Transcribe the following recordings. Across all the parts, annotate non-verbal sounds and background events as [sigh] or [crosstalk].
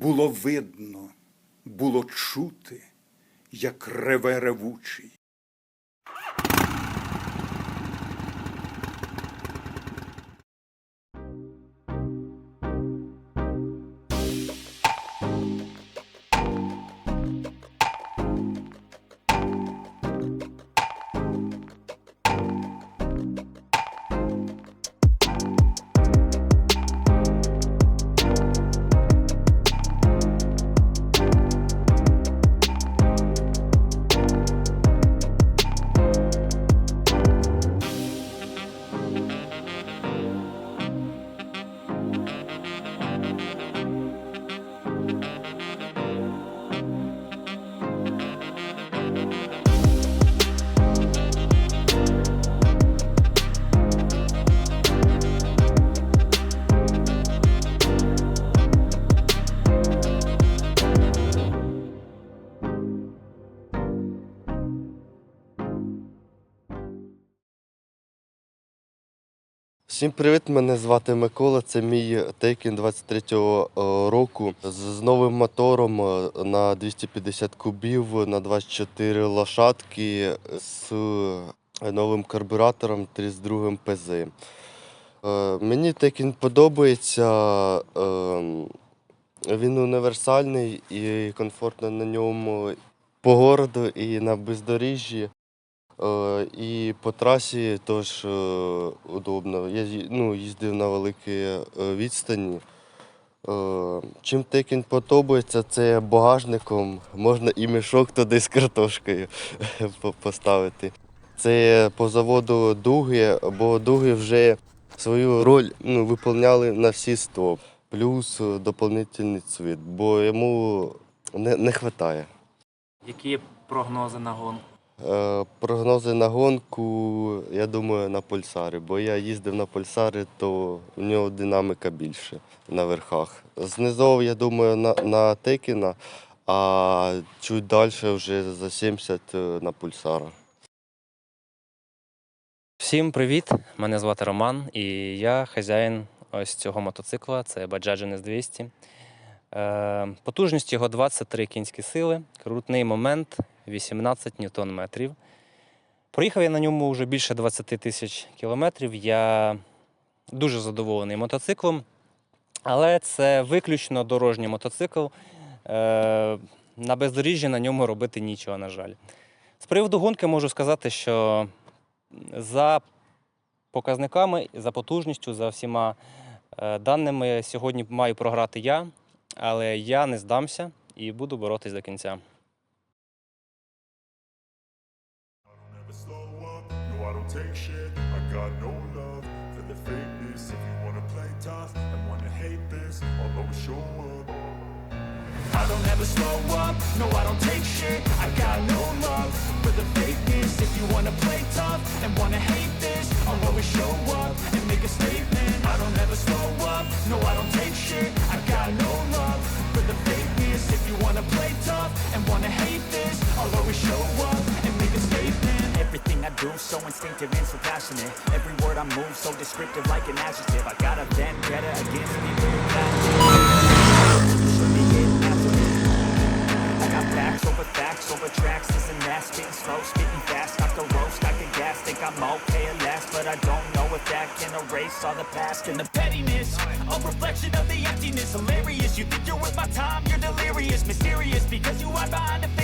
Було видно, було чути, як реве ревучий. Всім привіт! Мене звати Микола. Це мій Тейкін 23-го е, року з новим мотором е, на 250 кубів на 24 лошадки з новим карбюратором 32 ПЗ. Е, Мені Тейкін подобається. е, Він універсальний і комфортно на ньому по городу і на бездоріжжі. Е, І по трасі теж е, удобно. Я ну, їздив на великі е, відстані. Чим Текін подобається, це багажником можна і мішок туди з картошкою поставити. Це по заводу дуги, бо дуги вже свою роль ну, виконали на всі 100. Плюс доповнительний цвіт, бо йому не, не вистачає. Які прогнози на гонку? Е, Прогнози на гонку, я думаю, на пульсари, бо я їздив на пульсари, то в нього динаміка більше на верхах. Знизов, я думаю, на, на Текіна, а чуть далі вже за 70 е, на пульсара. Всім привіт! Мене звати Роман, і я хазяїн ось цього мотоцикла. Це Bajaj NS 200. Е, потужність його 23 кінські сили, крутний момент 18 ньютон метрів. Проїхав я на ньому вже більше 20 тисяч кілометрів. Я дуже задоволений мотоциклом, але це виключно дорожній мотоцикл. Е, на бездоріжжі на ньому робити нічого, на жаль. З приводу гонки можу сказати, що за показниками, за потужністю, за всіма е, даними сьогодні маю програти я, але я не здамся і буду боротись до кінця. I don't ever slow up, no I don't take shit I got no love for the fakeness If you wanna play tough and wanna hate this I'll always show up and make a statement I don't ever slow up, no I don't take shit I'll always show up and make a statement. Everything I do so instinctive and so passionate. Every word I move so descriptive like an adjective. I got a vendetta against people who got I got facts over facts over tracks. This and that, spitting slow, spitting fast. Off the roast, I get gas, think I'm okay at last. But I don't know if that can erase all the past And the pettiness, a reflection of the emptiness. Hilarious, you think you're worth my time, you're delirious. Mysterious, because you hide behind a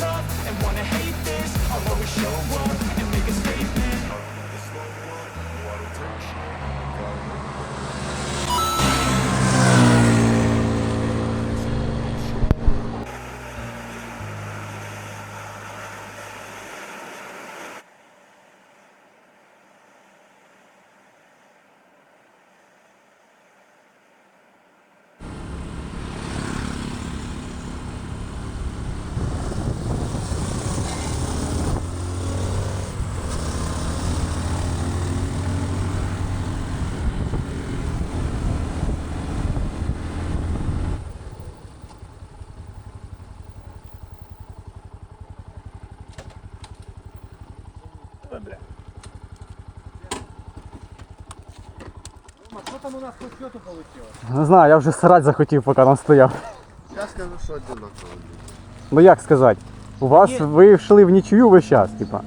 tough and wanna hate this. I'll always show up Не знаю, я вже срать захотів, поки там стояв. Я скажу, що одинаково. Ну як сказати? У вас ви йшли в нічию весь час, типа.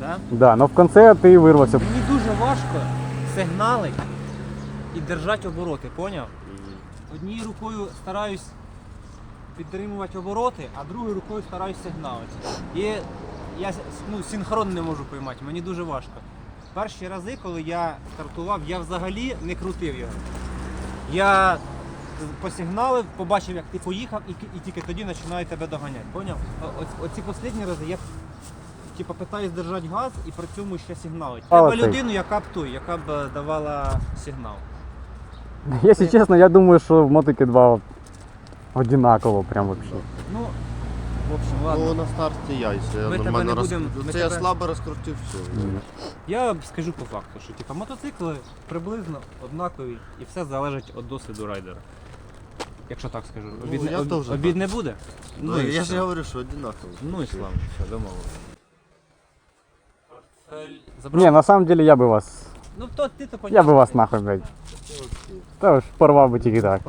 Да? Да, ну в кінці ти вирвався. Мені дуже важко сигналити і держати обороти, поняв? Однією рукою стараюсь підтримувати обороти, а другою рукою стараюсь сигналити. І я ну, синхрон не можу поймати, мені дуже важко. Перші рази, коли я стартував, я взагалі не крутив його. Я посигналив, побачив, як ти поїхав, і, і тільки тоді починаю тебе доганяти. Поняв? О- Оці останні рази я типу, питаюсь держати газ і при цьому ще сигналити. Але Треба людину, яка б той, яка б е, давала сигнал. Якщо чесно, я думаю, що в мотики два одинаково, прям вообще. Ну, в общем, ладно. Ну на старті яйця. Я Ми тебе нормально не будем- розкрутив. ми Це я тебе- слабо розкрутив все. Я скажу по факту, що типу, мотоцикли приблизно однакові і все залежить від досвіду райдера. Якщо так скажу. Ну, Обід, не, я об- теж обід так. не буде? Ну, і я все. ж говорю, що одинаково. Ну і славно, все, домовилися. Ні, на самом деле я би вас. Ну то ти то Я би вас нахуй, блядь. Та ж порвав би тільки так.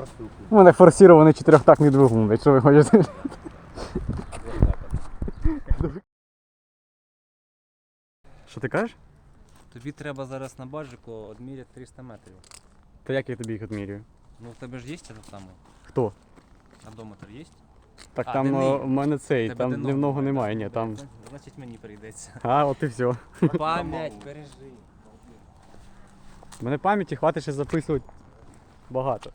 У мене форсірований чотирьохтактний двигун, блядь, що ви хочете? Що ти кажеш? Тобі треба зараз на баджику відміряти 300 метрів. Та як я тобі їх відмірюю? Ну в тебе ж є це саме? Хто? Одометр є? Так А, там о, в мене цей, Тебе там денного дневного немає, немає, ні, там. Значить мені прийдеться. [laughs] А, от і все. [laughs] Пам'ять, бережи. У мене пам'яті хватить ще записувати багато.